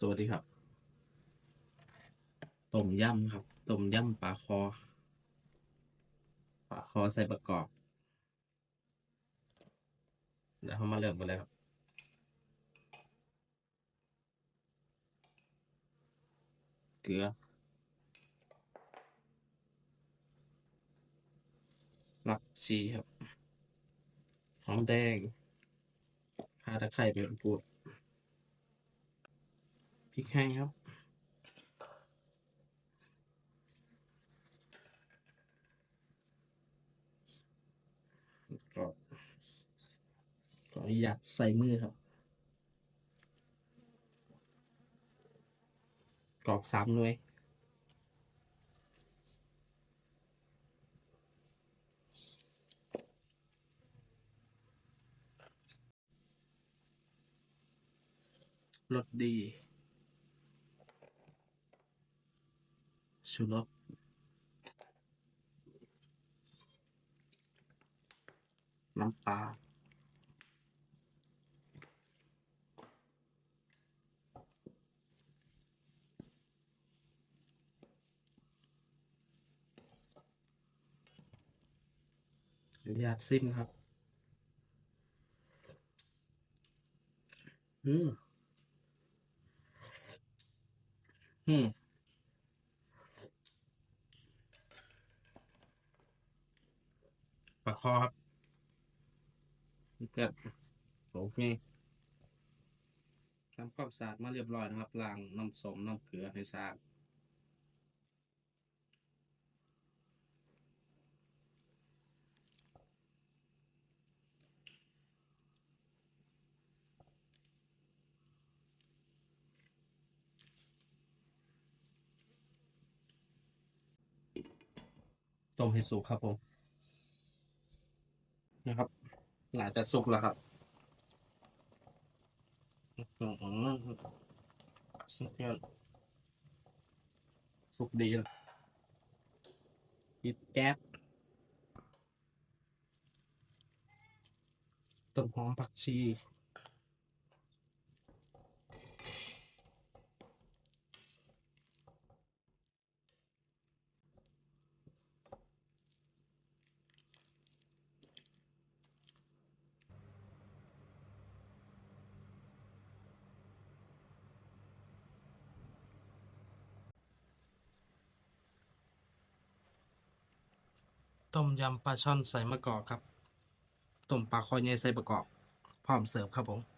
สวัสดีครับ ต้มยำครับ ต้มยำปลาคอ ปลาคอใส่ประกอบเดี๋ยวเรามาเริ่มกันเลยครับ เกลือลักชีครับ หอมแดงข่าตะไคร้เป็นปูด พริกแห้งครับ ก็ขออนุญาตใส่มือครับกรอกสามหน่วยรสดี ชูรสน้ำปลาอนุญาตซิมครับ อืม อืม ปลา คอครับนี่ก็โอเคทำความสะอาดมาเรียบร้อยนะครับล้างน้ำส้มน้ำเกลือให้สะอาดต้มให้สุกครับผม นะครับหลายแต่สุกแล้วครับสุกยอดสุกดีเลยปิดแก๊สต้นหอมผักชี ต้มยำปลาช่อนใส่มะกอกครับ ต้มปลาคอใหญ่ใส่ประกอบ พร้อมเสิร์ฟครับผม